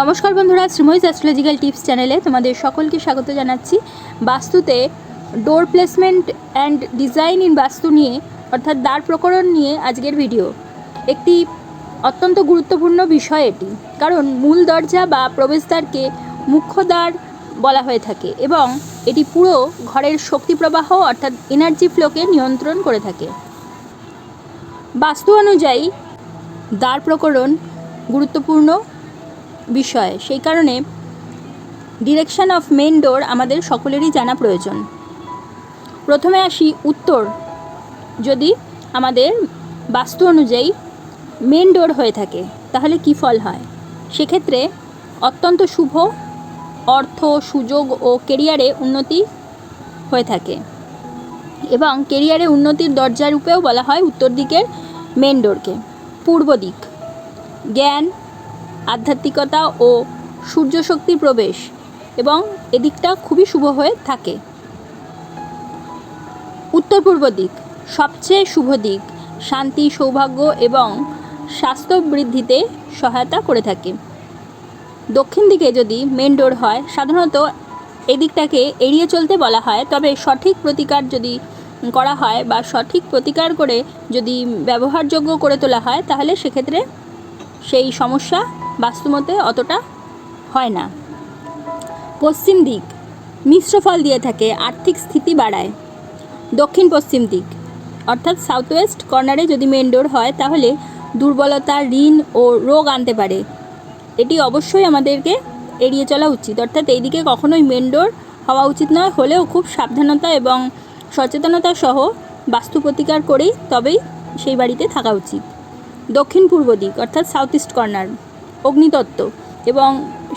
নমস্কার বন্ধুরা শ্রীময়ীজ astrological tips চ্যানেলে তোমাদের সকলকে স্বাগত জানাচ্ছি। বাস্তুতে door placement and design in Vastu নিয়ে, অর্থাৎ দ্বার প্রকরণ নিয়ে আজকের ভিডিও একটি অত্যন্ত গুরুত্বপূর্ণ বিষয় এটি, কারণ মূল দরজা বা প্রবেশদ্বারকে মুখ্য দ্বার বলা হয়ে থাকে এবং এটি পুরো ঘরের শক্তি প্রবাহ, অর্থাৎ এনার্জি ফ্লোকে নিয়ন্ত্রণ করে থাকে। বাস্তু অনুযায়ী দ্বার প্রকরণ গুরুত্বপূর্ণ। বিষয়। সেই কারণে ডিরেকশান অফ মেন ডোর আমাদের সকলেরই জানা প্রয়োজন। প্রথমে আসি উত্তর। যদি আমাদের বাস্তু অনুযায়ী মেন ডোর হয়ে থাকে, তাহলে কি ফল হয়? সেক্ষেত্রে অত্যন্ত শুভ অর্থ, সুযোগ ও কেরিয়ারে উন্নতি হয়ে থাকে। এবং কেরিয়ারে উন্নতির দরজা রূপেও বলা হয় উত্তর দিকের মেন ডোরকে পূর্ব দিক। জ্ঞান আধ্যাত্মিকতা ও সূর্য শক্তির প্রবেশ এবং এদিকটা খুবই শুভ হয়ে থাকে। উত্তর পূর্ব দিক, সবচেয়ে শুভ দিক, শান্তি, সৌভাগ্য এবং স্বাস্থ্য বৃদ্ধিতে সহায়তা করে থাকে। দক্ষিণ দিকে যদি মেন ডোর হয়, সাধারণত এদিকটাকে এড়িয়ে চলতে বলা হয়, তবে সঠিক প্রতিকার যদি করা হয় বা সঠিক প্রতিকার করে যদি ব্যবহারযোগ্য করে তোলা হয়, তাহলে সেক্ষেত্রে সেই সমস্যা বাস্তুমতে অতটা হয় না। পশ্চিম দিক, মিশ্র ফল দিয়ে থাকে, আর্থিক স্থিতি বাড়ায়। দক্ষিণ পশ্চিম দিক, অর্থাৎ সাউথ ওয়েস্ট কর্নারে যদি মেন ডোর হয়, তাহলে দুর্বলতা, ঋণ ও রোগ আনতে পারে। এটি অবশ্যই আমাদেরকে এড়িয়ে চলা উচিত। অর্থাৎ এই দিকে কখনোই মেন ডোর হওয়া উচিত নয়। হলেও খুব সাবধানতা এবং সচেতনতা সহ বাস্তু প্রতিকার করেই তবেই সেই বাড়িতে থাকা উচিত। দক্ষিণ পূর্ব দিক, অর্থাৎ সাউথ ইস্ট কর্নার অগ্নিতত্ত্ব এবং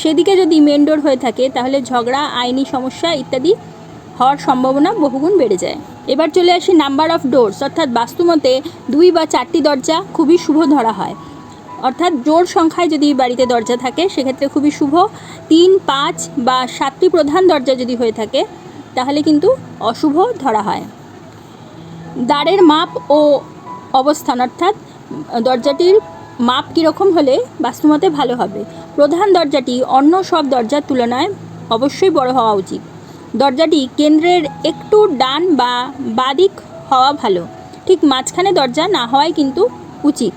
সেদিকে যদি মেন ডোর হয়ে থাকে, তাহলে ঝগড়া, আইনি সমস্যা ইত্যাদি হওয়ার সম্ভাবনা বহুগুণ বেড়ে যায়। এবার চলে আসি নাম্বার অফ ডোরস অর্থাৎ বাস্তুমতে দুই বা চারটি দরজা খুবই শুভ ধরা হয়। অর্থাৎ জোর সংখ্যায় যদি বাড়িতে দরজা থাকে, সেক্ষেত্রে খুবই শুভ। তিন, পাঁচ বা সাতটি প্রধান দরজা যদি হয়ে থাকে, তাহলে কিন্তু অশুভ ধরা হয়। দ্বারের মাপ ও অবস্থান, অর্থাৎ দরজাটির মাপ কীরকম হলে বাস্তুমতে ভালো হবে? প্রধান দরজাটি অন্য সব দরজার তুলনায় অবশ্যই বড় হওয়া উচিত। দরজাটি কেন্দ্রের একটু ডান বা বাদিক হওয়া ভালো। ঠিক মাঝখানে দরজা না হওয়াই কিন্তু উচিত।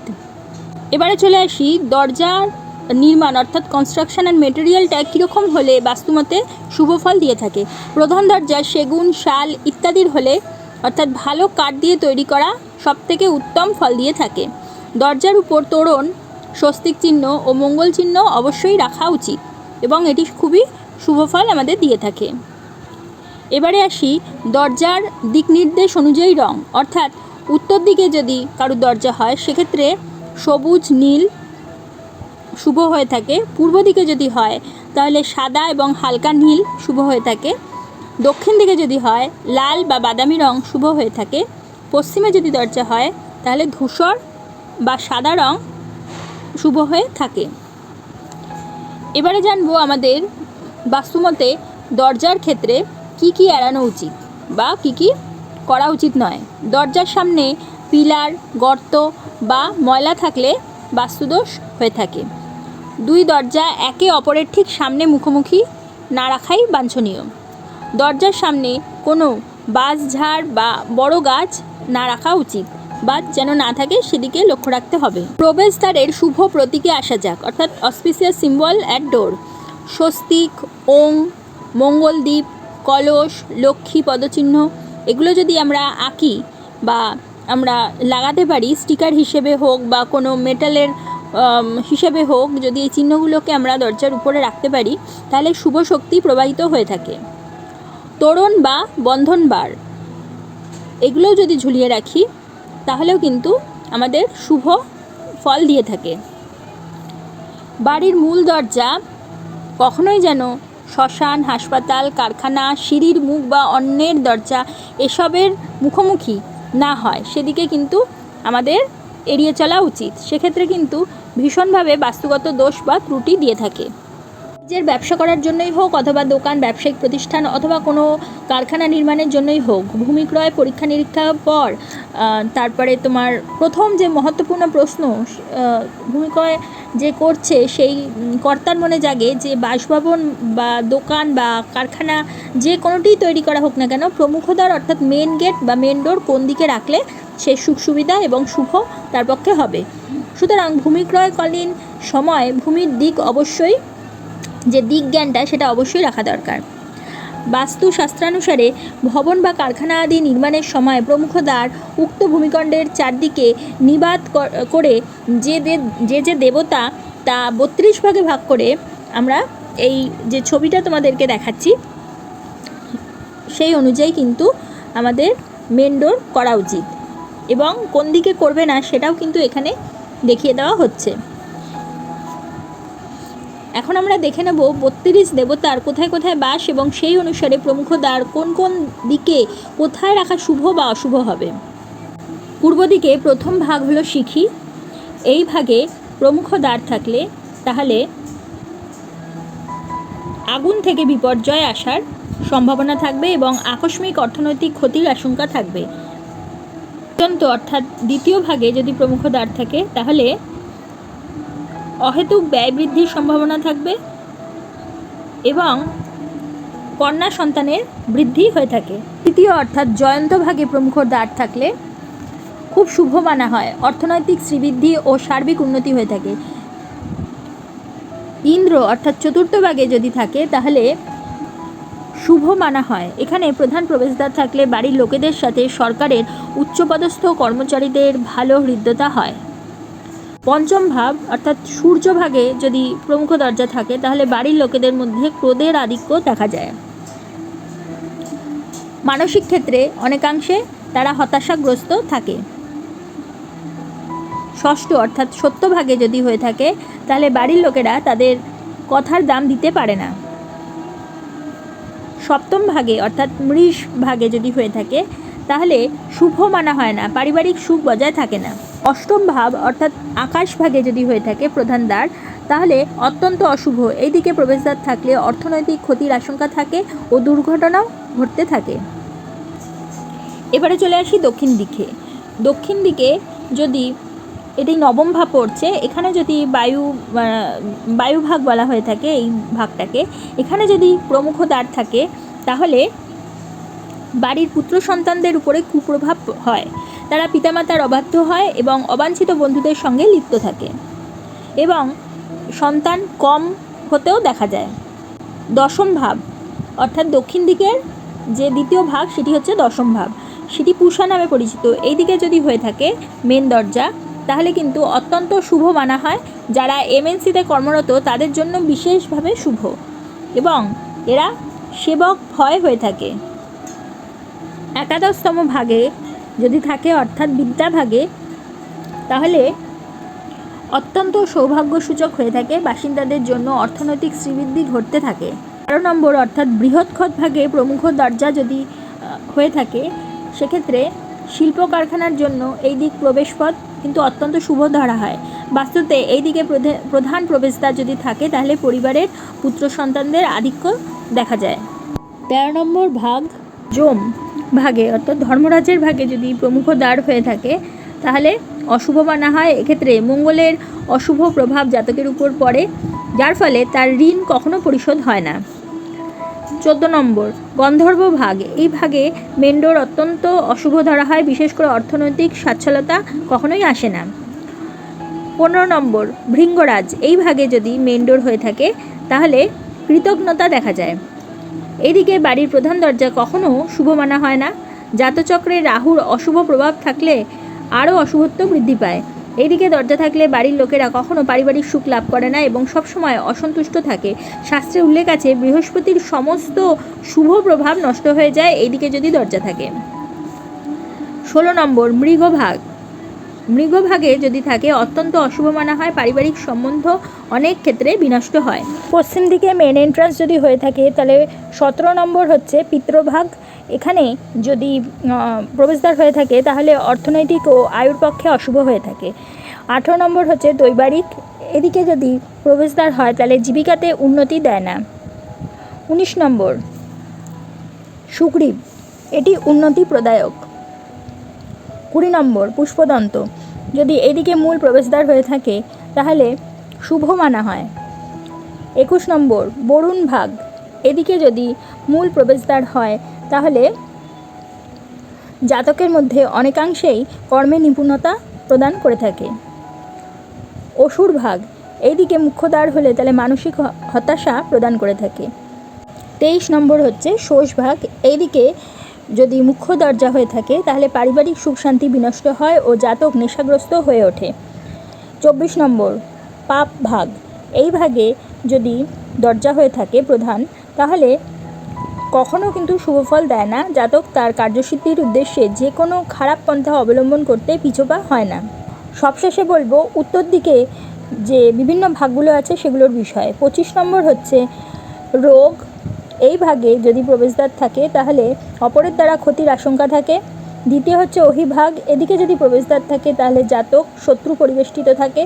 এবারে চলে আসি দরজার নির্মাণ, অর্থাৎ কনস্ট্রাকশন অ্যান্ড মেটেরিয়ালটা কীরকম হলে বাস্তুমতে শুভ ফল দিয়ে থাকে? প্রধান দরজা, সেগুন, শাল ইত্যাদির হলে, অর্থাৎ ভালো কাঠ দিয়ে তৈরি করা সবথেকে উত্তম ফল দিয়ে থাকে। দরজার উপর তোরণ, স্বস্তিক চিহ্ন ও মঙ্গল চিহ্ন অবশ্যই রাখা উচিত এবং এটি খুবই শুভ ফল আমাদের দিয়ে থাকে। এবারে আসি দরজার দিক নির্দেশ অনুযায়ী রং। অর্থাৎ উত্তর দিকে যদি কারও দরজা হয়, সেক্ষেত্রে সবুজ, নীল শুভ হয়ে থাকে। পূর্ব দিকে যদি হয়, তাহলে সাদা এবং হালকা নীল শুভ হয়ে থাকে। দক্ষিণ দিকে যদি হয়, লাল বা বাদামি রং শুভ হয়ে থাকে। পশ্চিমে যদি দরজা হয়, তাহলে ধূসর বা সাদা রং শুভ হয়ে থাকে। এবারে জানব আমাদের বাস্তুমতে দরজার ক্ষেত্রে কি কি এড়ানো উচিত বা কি কি করা উচিত নয়। দরজার সামনে পিলার, গর্ত বা ময়লা থাকলে বাস্তুদোষ হয়ে থাকে। দুই দরজা একে অপরের ঠিক সামনে মুখোমুখি না রাখাই বাঞ্ছনীয়। দরজার সামনে কোনো বাঁশঝাড় বা বড় গাছ না রাখা উচিত। বা যেন না থাকে সেদিকে লক্ষ্য রাখতে হবে। প্রবেশদ্বারের শুভ প্রতীকে আসা যাক, অর্থাৎ অসপিসিয়াস সিম্বল অ্যাট ডোর স্বস্তিক, ওং, মঙ্গলদ্বীপ, কলস, লক্ষ্মী পদচিহ্ন, এগুলো যদি আমরা আঁকি বা আমরা লাগাতে পারি স্টিকার হিসেবে হোক বা কোনো মেটালের হিসেবে হোক, যদি এই চিহ্নগুলোকে আমরা দরজার উপরে রাখতে পারি, তাহলে শুভ শক্তি প্রবাহিত হয়ে থাকে। তোরণ বা বন্ধন বার এগুলো যদি ঝুলিয়ে রাখি তাহলেও কিন্তু আমাদের শুভ ফল দিয়ে থাকে। বাড়ির মূল দরজা কখনোই যেন শ্মশান, হাসপাতাল, কারখানা, সিঁড়ির মুখ বা অন্যের দরজা এসবের মুখোমুখি না হয়। সেদিকে কিন্তু আমাদের এড়িয়ে চলা উচিত। সেক্ষেত্রে কিন্তু ভীষণভাবে বাস্তুগত দোষ বা ত্রুটি দিয়ে থাকে। নিজের ব্যবসা করার জন্যই হোক অথবা দোকান, ব্যবসায়িক প্রতিষ্ঠান অথবা কোনো কারখানা নির্মাণের জন্যই হোক, ভূমি ক্রয়, পরীক্ষা নিরীক্ষার পর তারপরে তোমার প্রথম যে মহত্বপূর্ণ প্রশ্ন ভূমি ক্রয় যে করছে সেই কর্তার মনে জাগে যে বাসভবন বা দোকান বা কারখানা যে কোনোটিই তৈরি করা হোক না কেন প্রমুখদ্বার অর্থাৎ মেন গেট বা মেন ডোর কোন দিকে রাখলে সে সুখ সুবিধা এবং শুভ তার পক্ষে হবে। সুতরাং ভূমি ক্রয়কালীন সময় ভূমির দিক অবশ্যই যে দিক জ্ঞানটা সেটা অবশ্যই রাখা দরকার। বাস্তু শাস্ত্রানুসারে ভবন বা কারখানা আদি নির্মাণের সময় প্রমুখ দ্বার উক্ত ভূমিখণ্ডের চারদিকে নিবাদ করে যে যে যে দেবতা তা বত্রিশ ভাগে ভাগ করে আমরা এই যে ছবিটা তোমাদেরকে দেখাচ্ছি, সেই অনুযায়ী কিন্তু আমাদের মেন ডোর করা উচিত। এবং কোন দিকে করবে না সেটাও কিন্তু এখানে দেখিয়ে দেওয়া হচ্ছে। এখন আমরা দেখে নেব বত্রিশ দেবতার কোথায় কোথায় বাস এবং সেই অনুসারে প্রমুখ দ্বার কোন কোন দিকে কোথায় রাখা শুভ বা অশুভ হবে। পূর্ব দিকে প্রথম ভাগ হলো শিখি এই ভাগে প্রমুখ দ্বার থাকলে তাহলে আগুন থেকে বিপর্যয় আসার সম্ভাবনা থাকবে এবং আকস্মিক অর্থনৈতিক ক্ষতির আশঙ্কা থাকবে। অত্যন্ত অর্থাৎ দ্বিতীয় ভাগে যদি প্রমুখ দ্বার থাকে তাহলে অহেতুক ব্যয় বৃদ্ধির সম্ভাবনা থাকবে এবং কন্যা সন্তানের বৃদ্ধি হয়ে থাকে। তৃতীয় অর্থাৎ জয়ন্ত ভাগে প্রমুখ দ্বার থাকলে খুব শুভ মানা হয়। অর্থনৈতিক শ্রীবৃদ্ধি ও সার্বিক উন্নতি হয়ে থাকে। ইন্দ্র অর্থাৎ চতুর্থ ভাগে যদি থাকে, তাহলে শুভ মানা হয়। এখানে প্রধান প্রবেশদ্বার থাকলে বাড়ির লোকেদের সাথে সরকারের উচ্চপদস্থ কর্মচারীদের ভালো হৃদ্যতা হয়। পঞ্চম ভাব, অর্থাৎ সূর্যভাগে যদি প্রমুখ দরজা থাকে, তাহলে বাড়ির লোকেদের মধ্যে ক্রোধের আধিক্য দেখা যায়। মানসিক ক্ষেত্রে অনেকাংশে তারা হতাশাগ্রস্ত থাকে। ষষ্ঠ, অর্থাৎ সত্যভাগে যদি হয়ে থাকে, তাহলে বাড়ির লোকেরা তাদের কথার দাম দিতে পারে না। সপ্তম ভাগে, অর্থাৎ মৃষ ভাগে যদি হয়ে থাকে, তাহলে শুভ মানা হয় না, পারিবারিক সুখ বজায় থাকে না। অষ্টম ভাব, অর্থাৎ আকাশ ভাগে যদি হয়ে থাকে প্রধান দ্বার, তাহলে অত্যন্ত অশুভ। এইদিকে প্রবেশদ্বার থাকলে অর্থনৈতিক ক্ষতির আশঙ্কা থাকে ও দুর্ঘটনাও ঘটতে থাকে। এবারে চলে আসি দক্ষিণ দিকে। দক্ষিণ দিকে যদি এটি নবম ভাব পড়ছে, এখানে যদি বায়ু বায়ুভাগ বলা হয়ে থাকে এই ভাগটাকে, এখানে যদি প্রমুখ দ্বার থাকে, তাহলে বাড়ির পুত্র সন্তানদের উপরে কুপ্রভাব হয়। তারা পিতামাতার অবাধ্য হয় এবং অবাঞ্ছিত বন্ধুদের সঙ্গে লিপ্ত থাকে এবং সন্তান কম হতেও দেখা যায়। দশম ভাব, অর্থাৎ দক্ষিণ দিকের যে দ্বিতীয় ভাগ, সেটি হচ্ছে দশম ভাব। সেটি পুষা নামে পরিচিত। এই দিকে যদি হয়ে থাকে মেন দরজা, তাহলে কিন্তু অত্যন্ত শুভ মানা হয়। যারা এমএনসিতে কর্মরত, তাদের জন্য বিশেষভাবে শুভ। এবং এরা সেবক ভয় হয়ে থাকে। একাদশতম ভাগে যদি থাকে অর্থাৎ বিদ্যা ভাগে, তাহলে অত্যন্ত সৌভাগ্যসূচক হয়ে থাকে বাসিন্দাদের জন্য অর্থনৈতিক শ্রীবৃদ্ধি ঘটতে থাকে। বারো নম্বর অর্থাৎ বৃহৎক্ষত ভাগে প্রমুখ দরজা যদি হয়ে থাকে, সেক্ষেত্রে শিল্প কারখানার জন্য এই দিক প্রবেশপথ কিন্তু অত্যন্ত শুভ ধরা হয়। বাস্তুতে এই দিকে প্রধে- প্রধান প্রবেশদ্বার যদি থাকে, তাহলে পরিবারের পুত্র সন্তানদের আধিক্য দেখা যায়। তেরো নম্বর ভাগ, জম। ভাগে, অর্থাৎ ধর্মরাজের ভাগে যদি প্রমুখ দ্বার হয়ে থাকে, তাহলে অশুভ মানা হয়, এক্ষেত্রে মঙ্গলের অশুভ প্রভাব জাতকের উপর পড়ে, যার ফলে তার ঋণ কখনো পরিশোধ হয় না। চোদ্দ নম্বর, গন্ধর্ব ভাগ। এই ভাগে মেন্ডোর অত্যন্ত অশুভ ধরা হয়, বিশেষ করে অর্থনৈতিক সচ্ছলতা কখনোই আসে না। পনেরো নম্বর, ভৃঙ্গরাজ। এই ভাগে যদি মেন্ডোর হয়ে থাকে, তাহলে কৃতজ্ঞতা দেখা যায়। এইদিকে বাড়ির প্রধান দরজা কখনো শুভ মানা হয় না। জাতচক্রে রাহুর অশুভ প্রভাব থাকলে আরও অশুভত্ব বৃদ্ধি পায়। এদিকে দরজা থাকলে বাড়ির লোকেরা কখনো পারিবারিক সুখ লাভ করে না এবং সবসময় অসন্তুষ্ট থাকে। শাস্ত্রে উল্লেখ আছে, বৃহস্পতির সমস্ত শুভ প্রভাব নষ্ট হয়ে যায়, এদিকে যদি দরজা থাকে। ষোলো নম্বর, মৃগভাগ। মৃগভাগে যদি থাকে, অত্যন্ত অশুভ মানা হয়, পারিবারিক সম্বন্ধ অনেক ক্ষেত্রে বিনষ্ট হয়। পশ্চিম দিকে মেন এন্ট্রান্স যদি হয়ে থাকে, তাহলে সতেরো নম্বর হচ্ছে পিত্রভাগ এখানে যদি প্রবেশদ্বার হয়ে থাকে, তাহলে অর্থনৈতিক ও আয়ুর পক্ষে অশুভ হয়ে থাকে। আঠেরো নম্বর হচ্ছে দৈবারিক। এদিকে যদি প্রবেশদ্বার হয়, তাহলে জীবিকাতে উন্নতি দেয় না। উনিশ নম্বর, সুগ্রীব। এটি উন্নতি প্রদায়ক কুড়ি নম্বর, পুষ্পদন্ত। যদি এদিকে মূল প্রবেশদ্বার হয়ে থাকে, তাহলে শুভ মানা হয়। একুশ নম্বর, বরুণ ভাগ। এদিকে যদি মূল প্রবেশদ্বার হয়, তাহলে জাতকের মধ্যে অনেকাংশেই কর্মে নিপুণতা প্রদান করে থাকে। অসুর ভাগ। এইদিকে মুখ্যদ্বার হলে তাহলে মানসিক হতাশা প্রদান করে থাকে। তেইশ নম্বর হচ্ছে শোষ ভাগ। এইদিকে যদি মুখ্য দরজা হয়ে থাকে, তাহলে পারিবারিক সুখ শান্তি বিনষ্ট হয় ও জাতক নেশাগ্রস্ত হয়ে ওঠে। চব্বিশ নম্বর, পাপ ভাগ। এই ভাগে যদি দরজা হয়ে থাকে প্রধান, তাহলে কখনও কিন্তু শুভফল দেয় না। জাতক তার কার্যসিদ্ধির উদ্দেশ্যে যে কোনো খারাপ পন্থা অবলম্বন করতে পিছপা হয় না। সবশেষে বলব, উত্তর দিকে যে বিভিন্ন ভাগগুলো আছে সেগুলোর বিষয়ে। পঁচিশ নম্বর হচ্ছে রোগ এই ভাগে যদি প্রবেশদ্বার থাকে, তাহলে অপরের দ্বারা ক্ষতির আশঙ্কা থাকে। দ্বিতীয় হচ্ছে অহিভাগ। এদিকে যদি প্রবেশদ্বার থাকে, তাহলে জাতক শত্রু পরিবেষ্টিত থাকে।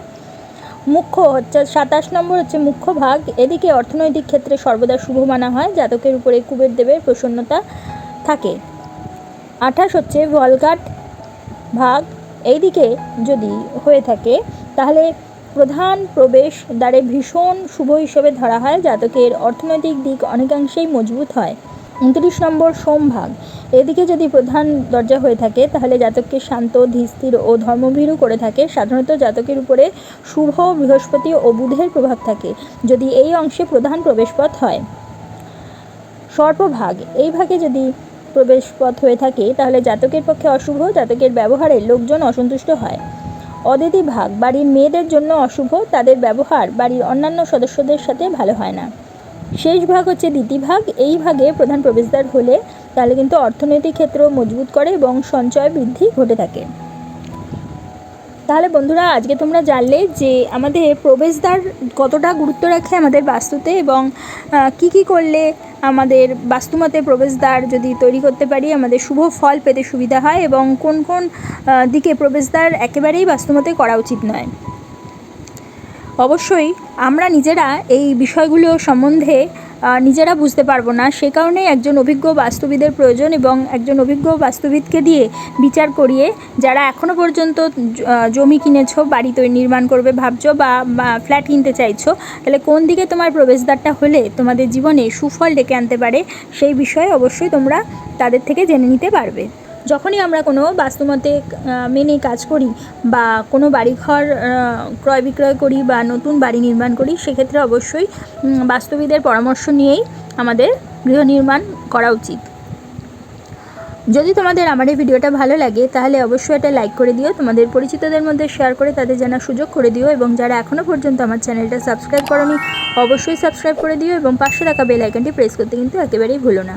মুখ্য হচ্ছে, সাতাশ নম্বর হচ্ছে মুখ্য ভাগ। এদিকে অর্থনৈতিক ক্ষেত্রে সর্বদা শুভ মানা হয়, জাতকের উপরে কুবের দেবের প্রসন্নতা থাকে। আঠাশ হচ্ছে ভলঘাট ভাগ। এইদিকে যদি হয়ে থাকে, তাহলে প্রধান প্রবেশ দ্বারে ভীষণ শুভ হিসেবে ধরা হয়। জাতকের অর্থনৈতিক দিক অনেকাংশেই মজবুত হয়। উনত্রিশ নম্বর সোমভাগ। এদিকে যদি প্রধান দরজা হয়ে থাকে, তাহলে জাতককে শান্ত, ধীরস্থির ও ধর্মভীরু করে থাকে। সাধারণত জাতকের উপরে শুভ, বৃহস্পতি ও বুধের প্রভাব থাকে, যদি এই অংশে প্রধান প্রবেশপথ হয়। সর্পভাগ। এই ভাগে যদি প্রবেশপথ হয়ে থাকে, তাহলে জাতকের পক্ষে অশুভ, জাতকের ব্যবহারে লোকজন অসন্তুষ্ট হয়। অদিতি ভাগ। বাড়ির মেয়েদের জন্য অশুভ, তাদের ব্যবহার বাড়ির অন্যান্য সদস্যদের সাথে ভালো হয় না। শেষ ভাগ হচ্ছে দ্বিতীয় ভাগ। এই ভাগে প্রধান প্রবেশদ্বার হলে তাহলে কিন্তু অর্থনৈতিক ক্ষেত্র মজবুত করে এবং সঞ্চয় বৃদ্ধি ঘটে থাকে। তাহলে বন্ধুরা, আজকে তোমরা জানলে যে আমাদের প্রবেশদ্বার কতটা গুরুত্ব রাখে আমাদের বাস্তুতে এবং কি কি করলে আমাদের বাস্তুমতে প্রবেশদ্বার যদি তৈরি করতে পারি, আমাদের শুভ ফল পেতে সুবিধা হয় এবং কোন কোন দিকে প্রবেশদ্বার একেবারেই বাস্তুমতে করা উচিত নয়। অবশ্যই আমরা নিজেরা এই বিষয়গুলো সম্বন্ধে নিজেরা বুঝতে পারব না। সে কারণে একজন অভিজ্ঞ বাস্তুবিদের প্রয়োজন এবং একজন অভিজ্ঞ বাস্তুবিদকে দিয়ে বিচার করিয়ে যারা এখনও পর্যন্ত জমি কিনেছো, বাড়ি তৈরি নির্মাণ করবে ভাবছ বা বা ফ্ল্যাট কিনতে চাইছো, তাহলে কোন দিকে তোমার প্রবেশদ্বারটা হলে তোমাদের জীবনে সুফল ডেকে আনতে পারে সেই বিষয়ে অবশ্যই তোমরা তাদের থেকে জেনে নিতে পারবে। যখনই আমরা কোনো বাস্তুমতে মেনে কাজ করি বা কোনো বাড়িঘর ক্রয় বিক্রয় করি বা নতুন বাড়ি নির্মাণ করি, সেক্ষেত্রে অবশ্যই বাস্তুবিদের পরামর্শ নিয়েই আমাদের গৃহ নির্মাণ করা উচিত। যদি তোমাদের আমার এই ভিডিওটা ভালো লাগে, তাহলে অবশ্যই এটা লাইক করে দিও, তোমাদের পরিচিতদের মধ্যে শেয়ার করে তাদের জানার সুযোগ করে দিও এবং যারা এখনও পর্যন্ত আমার চ্যানেলটা সাবস্ক্রাইব করনি, অবশ্যই সাবস্ক্রাইব করে দিও এবং পাশে রাখা বেল আইকনটি প্রেস করতে কিন্তু একেবারেই ভুলো না।